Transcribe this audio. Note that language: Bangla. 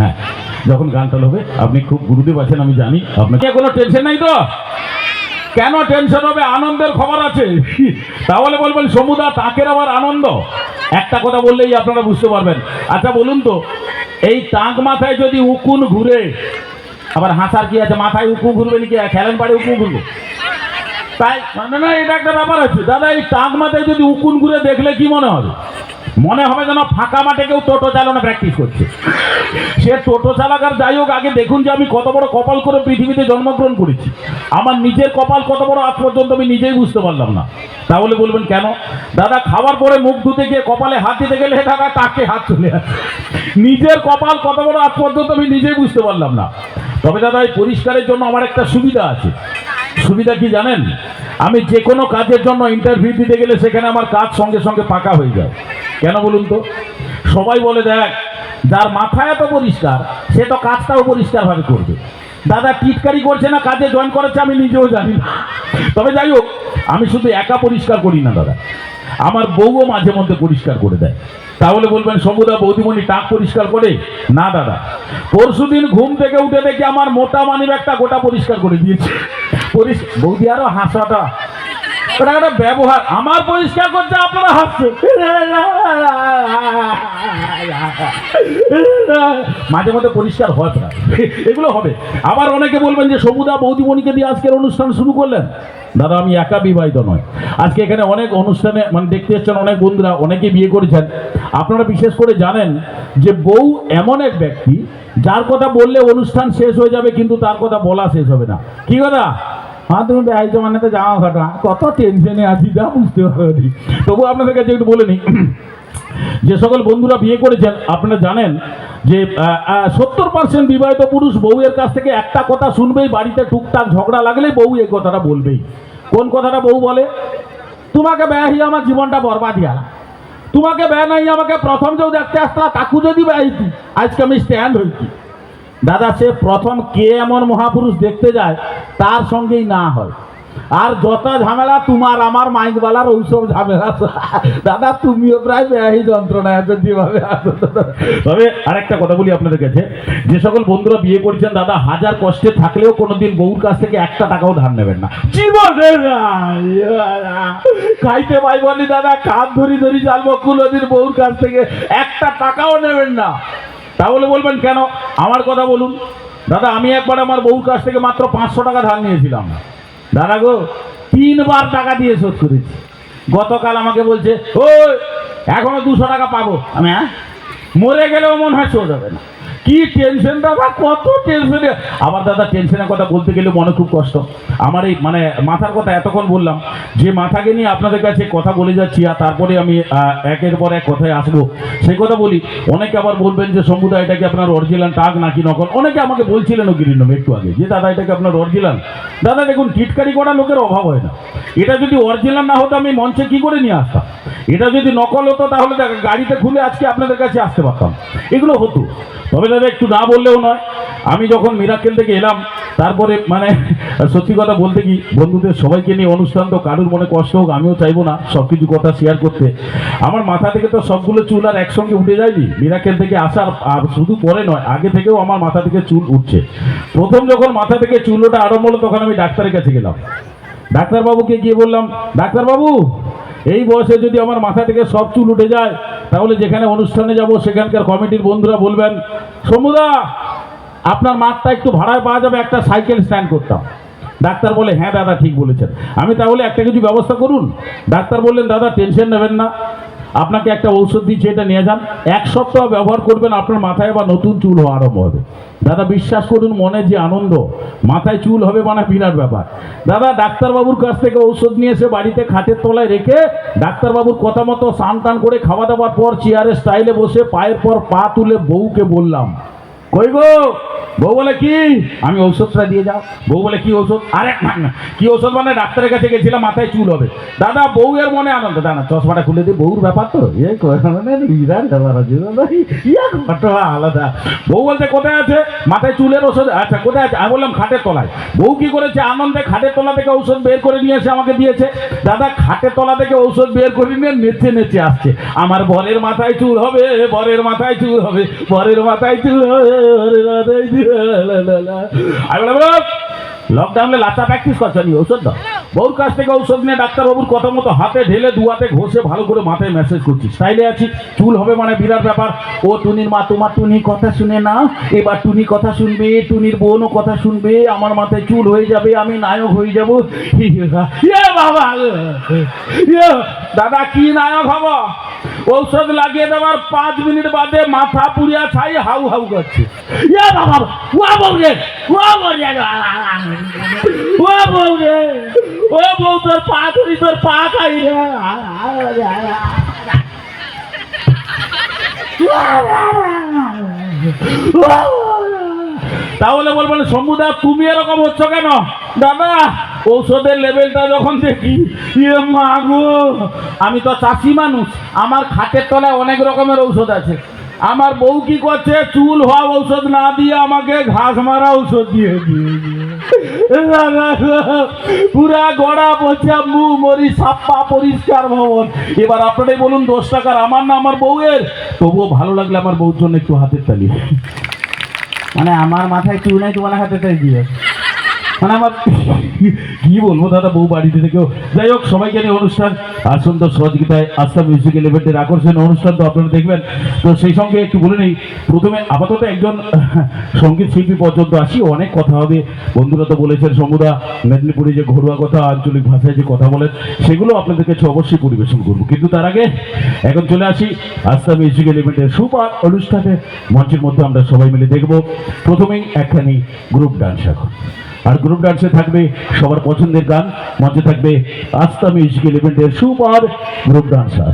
হ্যাঁ যখন গানটা হবে, আপনি খুব গুরুদেব আছেন, আমি জানি, আপনাকে কোনো টেনশন নাই তো? কেন টেনশন হবে? আনন্দের খবর আছে। তাহলে বলবেন সমুদা তাকের আবার আনন্দ? একটা কথা বললেই আপনারা বুঝতে পারবেন। আচ্ছা বলুন তো, এই টাক মাথায় যদি উকুন ঘুরে, আবার হাসার কি আছে? মাথায় উকু ঘুরবে নাকি? খেলেন পাড়ে উকু ঘুরবে। তাই না না, এটা একটা ব্যাপার আছে। দাদা, এই টাক মাথায় যদি উকুন ঘুরে, দেখলে কি মনে হবে? মনে হবে যেন ফাঁকা মাঠে কেউ টোটো চালানো প্র্যাকটিস করছে। সে টোটো চালাকার যাই হোক, আগে দেখুন যে আমি কত বড় কপাল করে পৃথিবীতে জন্মগ্রহণ করেছি। আমার নিজের কপাল কত বড় আজ পর্যন্ত আমি নিজেই বুঝতে পারলাম না। তাহলে বলবেন কেন? দাদা, খাওয়ার পরে মুখ ধুতে গিয়ে কপালে হাত দিতে গেলে দাদা, তাকে হাত চলে আসে। নিজের কপাল কত বড় আজ পর্যন্ত আমি নিজেই বুঝতে পারলাম না। তবে দাদা, এই পরিষ্কারের জন্য আমার একটা সুবিধা আছে। সুবিধা কি জানেন? আমি যে কোনো কাজের জন্য ইন্টারভিউ দিতে গেলে সেখানে আমার কাজ সঙ্গে সঙ্গে পাকা হয়ে যায়। কেন বলুন তো? সবাই বলে, দেখ, যার মাথা এত পরিষ্কার, সে তো কাজটাও পরিষ্কারভাবে করবে। দাদা টিটকারি করছে না, কাজে জয়েন করেছে, আমি নিজেও জানি না। তবে যাই হোক, আমি শুধু একা পরিষ্কার করি না, দাদা। আমার বউও মাঝে মধ্যে পরিষ্কার করে দেয়। তাহলে বলবেন সমুদা বৌদিমণি টাক পরিষ্কার করে? না, দাদা। পরশুদিন ঘুম থেকে উঠে দেখি আমার মোটা মানিব একটা গোটা পরিষ্কার করে দিয়েছে। বৌদি আরও হাসাটা ওটা একটা ব্যবহার। আমার পরিষ্কার করতে আপনারা হাসছে মাঝে মধ্যে পরিষ্কার হয় প্রায়। এগুলো হবে। আবার অনেকে বলবেন যে, সবুদা বৌদিমণিকে দিয়ে আজকের অনুষ্ঠান শুরু করলেন? দাদা, আমি একা বিবাহিত নয়। আজকে এখানে অনেক অনুষ্ঠানে মানে দেখতে এসছেন অনেক বন্ধুরা অনেকে বিয়ে করেছেন। আপনারা বিশেষ করে জানেন যে, বউ এমন এক ব্যক্তি, যার কথা বললে অনুষ্ঠান শেষ হয়ে যাবে, কিন্তু তার কথা বলা শেষ হবে না। কি কথা? হ্যাঁ তুমি বেড়াইতে মানে তো যাওয়া ঘটনা কত টেনশনে আছি, যা বুঝতে পারি তবু আপনাদের কাছে একটু বলে নিই যে সকল বন্ধুরা বিয়ে করেছেন, আপনারা জানেন যে সত্তর পার্সেন্ট বিবাহিত পুরুষ বউয়ের কাছ থেকে একটা কথা শুনবেই, বাড়িতে টুকটাক ঝগড়া লাগলেই বউ এই কথাটা বলবেই। কোন কথাটা বউ বলে? তোমাকে ব্যয় হয়ে আমার জীবনটা বরবাদ গেল। তোমাকে ব্যয় নাই, আমাকে প্রথম কেউ দেখতে আসতা, তাকু যদি ব্যয়তি আজকে আমি স্ট্যান্ড হইতি। দাদা, সে প্রথম কে এমন মহাপুরুষ দেখতে যায়, তার সঙ্গেই না হয়। আর যত ঝামেলা, তোমার আমার মাইকবালার ওইসব ঝামেলা। দাদা, তুমিও প্রায় ব্যয়ী যন্ত্রণা আছো যেভাবে। তবে আরেকটা কথা বলি আপনাদের কাছে। যে সকল বন্ধুরা বিয়ে করছেন, দাদা, হাজার কষ্টে থাকলেও কোনোদিন বউর কাছ থেকে একটা টাকাও ধার নেবেন না। না। খাইতে পাইবনি, দাদা কান ধরি ধরি চালবো, কোনোদিন বউর কাছ থেকে একটা টাকাও নেবেন না। তাহলে বলবেন কেন? আমার কথা বলুন। দাদা, আমি একবার আমার বউর কাছ থেকে মাত্র পাঁচশো টাকা ধার নিয়েছিলাম। দাদা গো, তিনবার টাকা দিয়ে শোধ করেছি। গতকাল আমাকে বলছে ও এখনও দুশো টাকা পাবো। আমি হ্যাঁ? মরে গেলেও মনে হয় শোধ হবে না। কি টেনশন দাদা কত টেনশনে আবার দাদা টেনশনের কথা বলতে গেলে মনে খুব কষ্ট। আমার এই মানে মাথার কথা এতক্ষণ বললাম, যে মাথাকে নিয়ে আপনাদের কাছে কথা বলে যাচ্ছি আর তারপরে আমি একের পর এক কথায় আসব। সেই কথা বলি, অনেকে আবার বলবেন যে সমুদায় এটাকে আপনার অরিজিনাল টাক নাকি নকল? অনেকে আমাকে বলছিলেন ও গিরিনম একটু আগে, যে, দাদা, এটাকে আপনার অরিজিনাল দাদা, দেখুন, টিটকারি করা লোকের অভাব হয় না। এটা যদি অরিজিনাল না হতো, আমি মঞ্চে কি করে নিয়ে আসতাম? এটা যদি নকল হতো, তাহলে গাড়িতে খুলে আজকে আপনাদের কাছে আসতে পারতাম। এগুলো হতো। তবে দাদা একটু না বললেও নয়। আমি যখন মিরাকেল থেকে এলাম, তারপরে মানে সত্যি কথা বলতে কি, বন্ধুদের সবাইকে নিয়ে অনুষ্ঠান তো কারুর মনে কষ্ট হোক, আমিও চাইব না সব কিছু কথা শেয়ার করতে। আমার মাথা থেকে তো সবগুলো চুল আর একসঙ্গে উঠে যায়নি। মিরাকেল থেকে আসার, আর শুধু পরে নয়, আগে থেকেও আমার মাথা থেকে চুল উঠছে। প্রথম যখন মাথা থেকে চুল ওটা আরম্ভ হলো, তখন আমি ডাক্তারের কাছে গেলাম। ডাক্তারবাবুকে গিয়ে বললাম, ডাক্তারবাবু এই বয়সে যদি আমার মাথা থেকে সব চুল উঠে যায়, তাহলে যেখানে অনুষ্ঠানে যাব, সেখানকার কমিটির বন্ধুরা বলবেন, সমুদা, আপনার মাঠটা একটু ভাড়ায় পাওয়া যাবে, একটা সাইকেল স্ট্যান্ড করতাম। ডাক্তার বলে হ্যাঁ দাদা, ঠিক বলেছেন। আমি তাহলে একটা কিছু ব্যবস্থা করুন? ডাক্তার বললেন, দাদা, টেনশন নেবেন না। আপনাকে একটা ঔষধ দিচ্ছে, এটা নিয়ে যান। এক সপ্তাহ ব্যবহার করবেন, আপনার মাথায় বা নতুন চুল হওয়া আরম্ভ হবে। দাদা, বিশ্বাস করুন মনে যে আনন্দ, মাথায় চুল হবে মানে বিরাট ব্যাপার। দাদা, ডাক্তারবাবুর কাছ থেকে ঔষধ নিয়ে এসে বাড়িতে খাটের তলায় রেখে ডাক্তারবাবুর কথা মতো স্নান টান করে খাওয়া দাওয়ার পর, চেয়ারের স্টাইলে বসে পায়ের পর পা তুলে বউকে বললাম কই গো? বউ বলে কি? আমি ঔষধটা দিয়ে যাও। বউ বলে কি ঔষধ? আরে কি ঔষধ মানে? ডাক্তারের কাছে গেছিলাম, মাথায় চুল হবে। দাদা বউ এর মনে আনন্দ। দাদা চশমাটা খুলে দিই, বউর ব্যাপার তো। ইয়া ঘটনা আলাদা। বউ বলতে কোথায় আছে? মাথায় চুলের ওষুধ আচ্ছা কোথায় আছে? আমি বললাম, খাটের তলায়। বউ কি করেছে? আনন্দে খাটের তলা থেকে ঔষধ বের করে নিয়ে এসে আমাকে দিয়েছে। দাদা, খাটের তলা থেকে ঔষধ বের করে নিয়ে নেচে নেচে আসছে। আমার বরের মাথায় চুল হবে, বরের মাথায় চুল হবে, বরের মাথায় চুল হবে। লকডাউনে লাচা প্র্যাকটিস করছ নি ঔষধ দাও। বউর কাছ থেকে ঔষধ নিয়ে ডাক্তারবাবুর কথা মতো হাতে ঢেলে দুয়াতে ঘষে ভালো করে মাথায় মেসেজ করছি স্টাইলে আছি। চুল হবে মানে বিরাট ব্যাপার। ও টুনির মা, তোমার টুনি কথা শুনে না? এবার টুনি কথা শুনবে, টুনির বোনও কথা শুনবে। আমার মাথায় চুল হয়ে যাবে, আমি নায়ক হয়ে যাব। বাবা! দাদা, কি নায়ক হব? ঔষধ লাগিয়ে দেওয়ার পাঁচ মিনিট বাদে মাথা পুড়িয়া ছাই হাউ হাউ করছে। বাবা! ও বউ রে বউ রে ও বউ, তোর পা ধরি, তোর পা খাই তাহলে বলবেন শম্ভুদা তুমি এরকম হচ্ছ কেন? দাদা, ঔষধের লেভেলটা যখন দেখি ইয়ে আমি তো চাষি মানুষ, আমার খাটের তলায় অনেক রকমের ঔষধ আছে। আমার বউ কি করছে? চুল হওয়া ঔষধ না দিয়ে আমাকে ঘাস মারা ঔষধ দিয়ে পুরা গড়া পচা মুখ মরি, সাপ্পা পরিষ্কার ভবন। এবার আপনারাই বলুন, দশ টাকার আমার না আমার বউয়ের? তবুও ভালো লাগলে আমার বউর জন্য একটু হাতের তালি। মানে আমার মাথায় চুল নেই, তোমার হাতে তাই দিয়ে। মানে আমার কি বলব দাদা, বউ বাড়িতে থেকেও। যাই হোক, সবাইকে নিয়ে অনুষ্ঠান আর সুন্দর সহযোগিতায় আস্থা মিউজিক ইলেভেন্টের আকর্ষণীয় অনুষ্ঠান তো আপনারা দেখবেন। তো সেই সঙ্গে একটু বলে নেই, প্রথমে আপাতত একজন সংগীত শিল্পী পর্যন্ত আসি, অনেক কথা হবে। বন্ধুরা তো বলেছেন সমুদা, মেদিনীপুরে যে ঘরোয়া কথা, আঞ্চলিক ভাষায় যে কথা বলেন, সেগুলো আপনাদের কাছে অবশ্যই পরিবেশন করব। কিন্তু তার আগে এখন চলে আসি আস্থা মিউজিক ইলেভেন্টের সুপার অনুষ্ঠানে মঞ্চের মধ্যে আমরা সবাই মিলে দেখব। প্রথমেই একখানি গ্রুপ ডান্স এখন। আর গ্রুপ ডান্সে থাকবে, সবার পছন্দের গান মঞ্চে থাকবে আস্থা মিউজিক ইলেভেন্টের সুপার গ্রুপ ডান্সার।